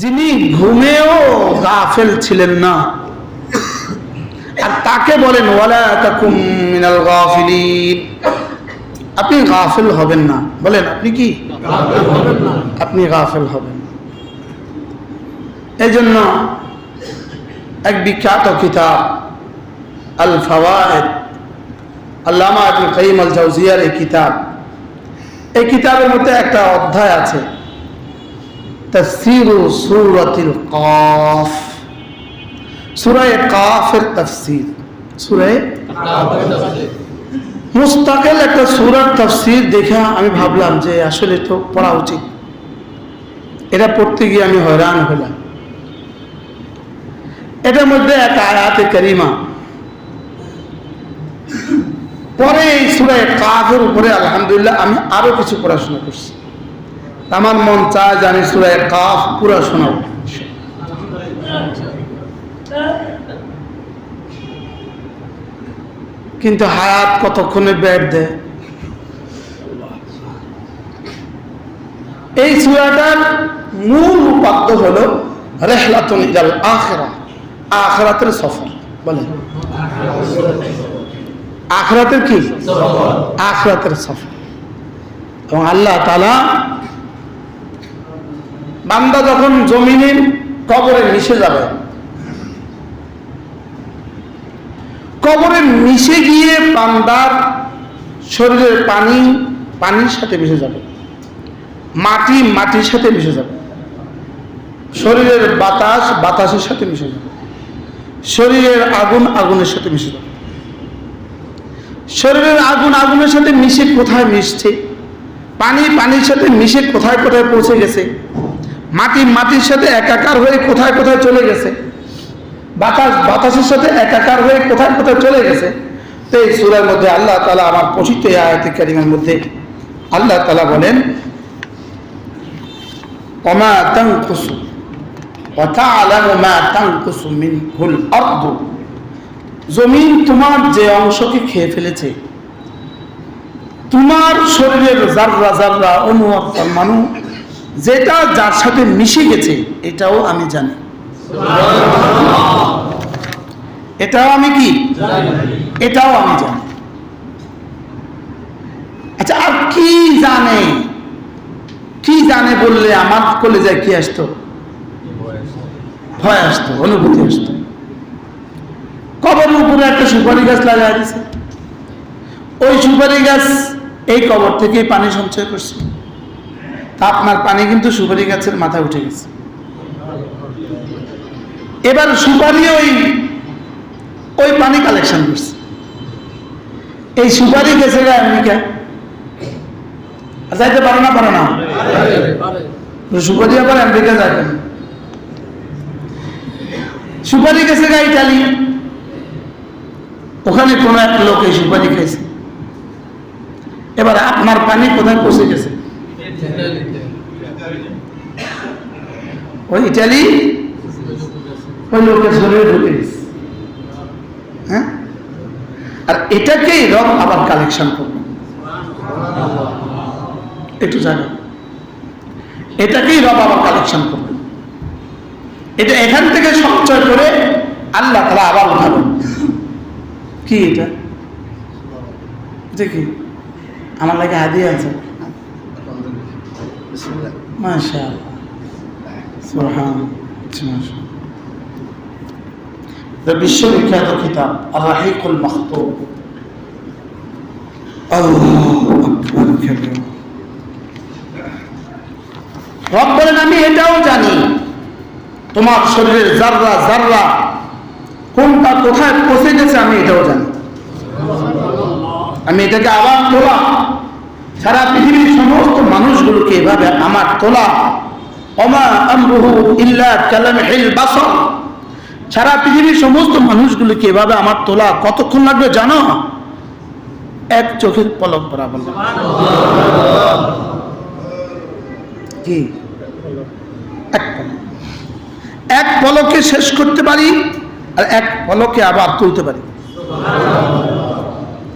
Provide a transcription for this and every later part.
যিনি ঘুমেও গাফেল ছিলেন না, আর তাকে বলেন আপনি গাফেল হবেন না। বলেন, আপনি কি? আপনি গাফেল হবেন এই জন্য এক বিখ্যাত কিতাব, আল ফাওয়ায়েদ, আল্লামা আবুল কাইম আল জাউজিয়ার এই কিতাব, এই কিতাবের মধ্যে একটা অধ্যায় আছে। তফসিরু সূরাতিল কাফ। সূরা কাফের তফসির। মুস্তাকিল একটা সূরার তফসির দেখে আমি ভাবলাম যে আসলে তো পড়া উচিত। এটা পড়তে গিয়ে আমি হয়রান হলাম। এটার মধ্যে এক আয়াতে করিমা। পরে এই সুরায় কাফের উপরে আলহামদুলিল্লাহ আমি আরও কিছু পড়াশোনা করছি। আমার মন চায় আমি সুরায় কাফ পুরা শোনাব। কিন্তু হায়াত কতক্ষণে ব্যাট দেয়? এই সুরাটার মূল উপাদ্য হল রেহলাতুন ইলাল আখরা। আখরাতের সফর। বলেন। আখরাতের কি? আখরাতের সফর। এবং আল্লাহ তালা বান্দা যখন জমিনে কবরে মিশে যাবে, কবরে মিশে গিয়ে বান্দার শরীরের পানি, পানির সাথে মিশে যাবে, মাটি মাটির সাথে মিশে যাবে, শরীরের বাতাস বাতাসের সাথে মিশে যাবে, শরীরের আগুন আগুনের সাথে মিশে যাবে। শরীরের আগুন আগুনের সাথে মিশে কোথায় মিশছে? পানি পানির সাথে মিশে কোথায় কোথায় পৌঁছে গেছে? মাটি, মাটির সাথে একাকার হয়ে কোথায় কোথায় চলে গেছে? বাতাস, বাতাসের সাথে একাকার হয়ে কোথায় কোথায় চলে গেছে? তো এই সুরের মধ্যে আল্লাহ তালা আমার পচিত আয়াতিকারিমের মধ্যে আল্লাহ তালা বলেন অমা জমিন তোমার যে অংশকে খেয়ে ফেলেছে, তোমার শরীরের জাররা জাররা অনু মানুষ যেটা যার সাথে মিশে গেছে, এটাও আমি জানি। এটাও আমি কি? এটাও আমি জানি। আচ্ছা আর কি জানে? কি জানে বললে আমার কলেজায় কি আসতো? ভয় আসতো, অনুভূতি আসতো। কবরের উপরে একটা সুপারি গাছ লাগাই দিছে। ওই সুপারি গাছ এই কবর থেকে পানি সঞ্চয় করছে। আপনার পানি কিন্তু সুপারি গাছের মাথায় উঠে গেছে। এবার সুপারি ওই ওই পানি কালেকশন করছে। এই সুপারি গেছে আমেরিকা যাইতে পারো না পারো না। সুপারি আবার আমেরিকা যায় সুপারি গেছে গা ইটালি। ওখানে কোন এক লোক এই সুপারি খাইছে। এবার আপনার পানি কোথায় পৌঁছে গেছে? ওই ইটালি? ওই লোকের শরীরে ঢুকে হ্যাঁ? আর এটাকেই রব আবার কালেকশন করবে একটু জানো এটাকেই রব আবার কালেকশন করবে এটা এখান থেকে সঞ্চয় করে আল্লাহ তালা আবার উঠাবেন। কি এটা? দেখি আমার লাগে হাদি আছে। সোহান বিশ্ববিখ্যাত বলেন আমি এটাও জানি, তোমার শরীরের জাররা জাররা কোনটা কোথায় পচে গেছে আমি এটাও জানি। আমি এটাকে আবার তোলা, সারা পৃথিবীর সমস্ত মানুষগুলোকে এভাবে আমার তোলা। অমা সারা পৃথিবীর সমস্ত মানুষগুলোকে এভাবে আমার তোলা কতক্ষণ লাগবে জানো? এক চোখের পলক বরাবর কি? এক এক পলকে শেষ করতে পারি আর এক পলকে আবার তুলতে পারি।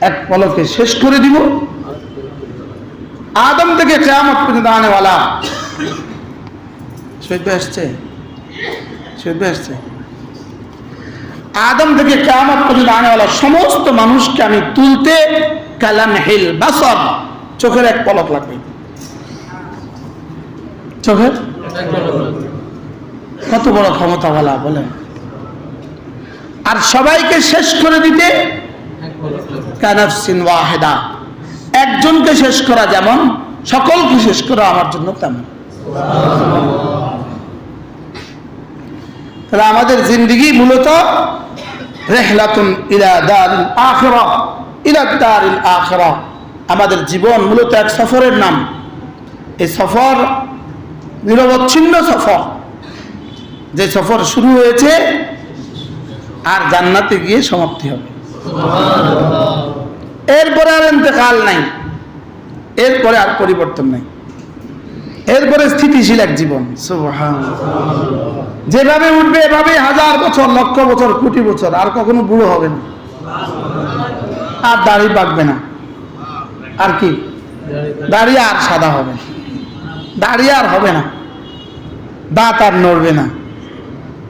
এক পলকে শেষ করে দিব। আদম থেকে কেয়ামত পর্যন্ত আনেওয়ালা। আসছে? আসছে। আদম থেকে কেমন পর্যন্ত আনেওয়ালা সমস্ত মানুষকে আমি তুলতে কালাম হিল বাসর। চোখের এক পলক লাগবে। চোখের? কত বড় ক্ষমতাওয়ালা, বলেন। আর সবাইকে শেষ করে দিতে কানাফসিন ওয়াহেদা। একজনকে শেষ করা যেমন, সকলকে শেষ করা আমার জন্য তেমন। তাহলে আমাদের জিন্দগি মূলত রেহলাতুন ইলা দারিল আখরা, ইলা দারিল আখরা। আমাদের জীবন মূলত এক সফরের নাম। এই সফর নিরবচ্ছিন্ন সফর। যে সফর শুরু হয়েছে আর জান্নাতে গিয়ে সমাপ্তি হবে। এরপরে আর ইন্তেকাল নাই। এরপরে আর পরিবর্তন নাই। এরপরে স্থিতিশীল এক জীবন। সুবহানাল্লাহ। যেভাবে উঠবে এভাবে হাজার বছর, লক্ষ বছর, কোটি বছর, আর কখনো বুড়ো হবে না। আর দাড়ি পাকবে না। আর কি? দাড়ি আর সাদা হবে। দাড়ি আর হবে না। দাঁত আর নড়বে না।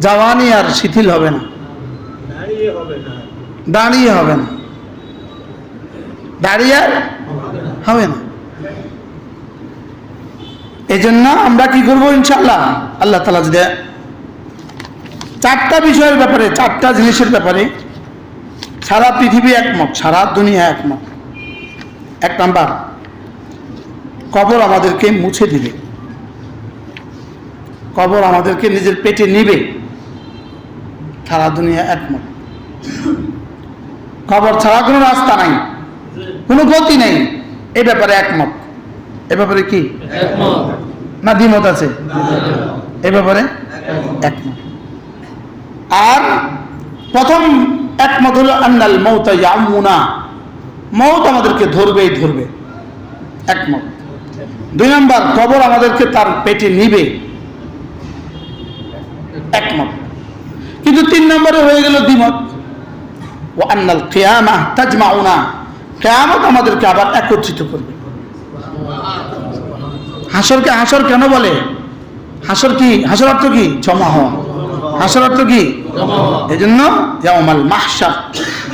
জওয়ানি আর শিথিল হবে না। দাঁড়িয়ে হবে না। দাঁড়িয়ে আর হবে না। এই জন্য আমরা কি করব ইনশাল্লাহ আল্লাহ তালা যদি চারটা বিষয়ের ব্যাপারে চারটা জিনিসের ব্যাপারে সারা পৃথিবী একমত সারা দুনিয়া একমত। এক নাম্বার কবর আমাদেরকে মুছে দিবে। কবর আমাদেরকে নিজের পেটে নিবে। সারা দুনিয়া একমত। কবর ছাড়া কোনো রাস্তা নাই কোনো গতি নেই। এ ব্যাপারে একমত। এ ব্যাপারে কি? না দ্বিমত আছে? এ ব্যাপারে একমত। আর প্রথম একমত হলো, আন্নাল মৌতা ইয়ামুনা। মৌত আমাদেরকে ধরবেই ধরবে। একমত। দুই নম্বর, কবর আমাদেরকে তার পেটে নিবে। একমত। কিন্তু তিন নম্বরে হয়ে গেল দ্বিমত। ও আন্নাল কেয়ামা তাজমাউনা। কেয়ামত আমাদেরকে আবার একত্রিত করবে। হাসরকে হাসর কেন বলে? হাসর কি? হাসর অর্থ কি? জমা হওয়া। হাসর অর্থ কি? এই জন্য ইয়াউমাল মাহশার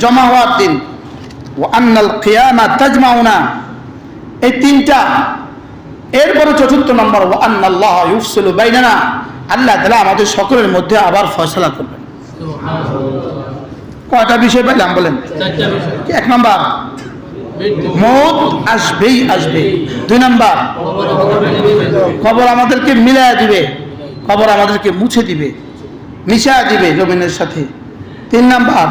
জমা হওয়ার দিন ও আন্নাল কিয়ামা তাজমাউনা। এই তিনটা এরপরে চতুর্থ নম্বর ও আন্নাল্লাহ ইউফসিলু বাইনানা। আল্লাহ তাআলা আমাদের সকলের মধ্যে আবার ফয়সালা করবেন। কয়টা বিষয় পেলাম বলেন? এক নম্বর? মত আসবেই আসবে। দুই নাম্বার? খবর আমাদেরকে মিলায় দিবে। খবর আমাদেরকে মুছে দিবে। মিশা দিবে জমিনের সাথে। তিন নাম্বার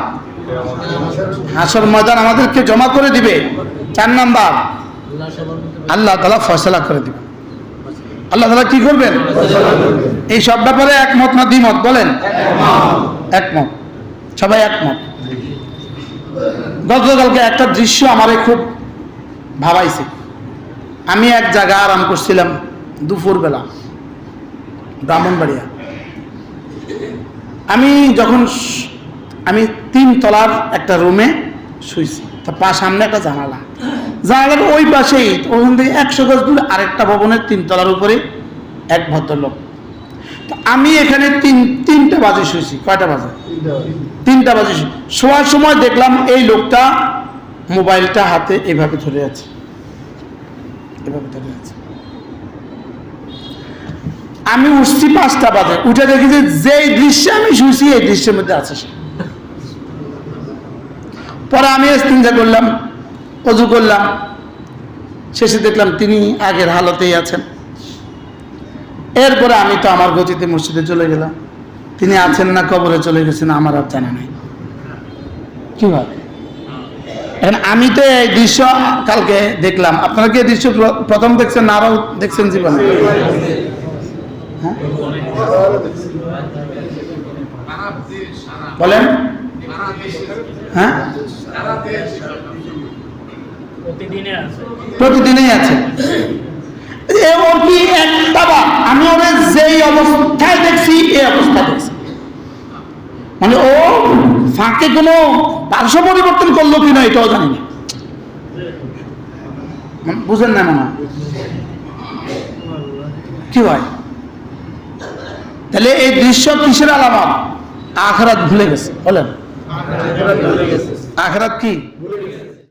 হাসর ময়দান আমাদেরকে জমা করে দিবে। চার নাম্বার, আল্লাহ তালা ফয়সলা করে দিবে। আল্লাহ তালা কি করবেন? এই সব ব্যাপারে একমত না দ্বিমত? বলেন। একমত। সবাই একমত? গতকালকে একটা দৃশ্য আমারে খুব ভাবাইছে। আমি এক জায়গায় আরাম করছিলাম দুপুরবেলা, ব্রাহ্মণবাড়িয়া। আমি যখন আমি তিন তলার একটা রুমে শুইছি। তা পা সামনে একটা জানালা। জানালার ওই পাশেই। ওখান থেকে একশো গজ দূরে আরেকটা ভবনের তিন তলার উপরে এক ভদ্রলোক। আমি এখানে তিন, তিনটা বাজে শুয়েছি কয়টা বাজে? তিনটা বাজে শোয়ার সময় দেখলাম এই লোকটা মোবাইলটা হাতে এভাবে ধরে আছে। এভাবে ধরে আছে। আমি উঠছি পাঁচটা বাজে। উঠে দেখি যে দৃশ্যে আমি শুয়েছি, এই দৃশ্যের মধ্যে আছে পরে আমি চিন্তা করলাম, অজু করলাম। শেষে দেখলাম তিনি আগের হালতেই আছেন। এরপরে আমি তো আমার গতিতে মসজিদে চলে গেলাম। তিনি আছেন না, কবরে চলে গেছেন, আমার আর জানা নাই। কি ভাই এখন আমি তো এই দৃশ্য কালকে দেখলাম। আপনারা কি দৃশ্য প্রথম দেখছেন না আরও দেখছেন জীবনে? বলেন। হ্যাঁ? প্রতিদিনে আছে। প্রতিদিনই আছে। এ ওর কি একটা আমি ওরে যেই অবস্থায় দেখছি এই অবস্থায় দেখছি। মানে ও ফাঁকে কোনো পার্শ্ব পরিবর্তন করল কিনা এটাও জানি না। বুঝেন না মনে হয়? কি হয়? তাহলে এই দৃশ্য কিসের আলামত? আখরাত ভুলে গেছে বলেন। আখরাত কি?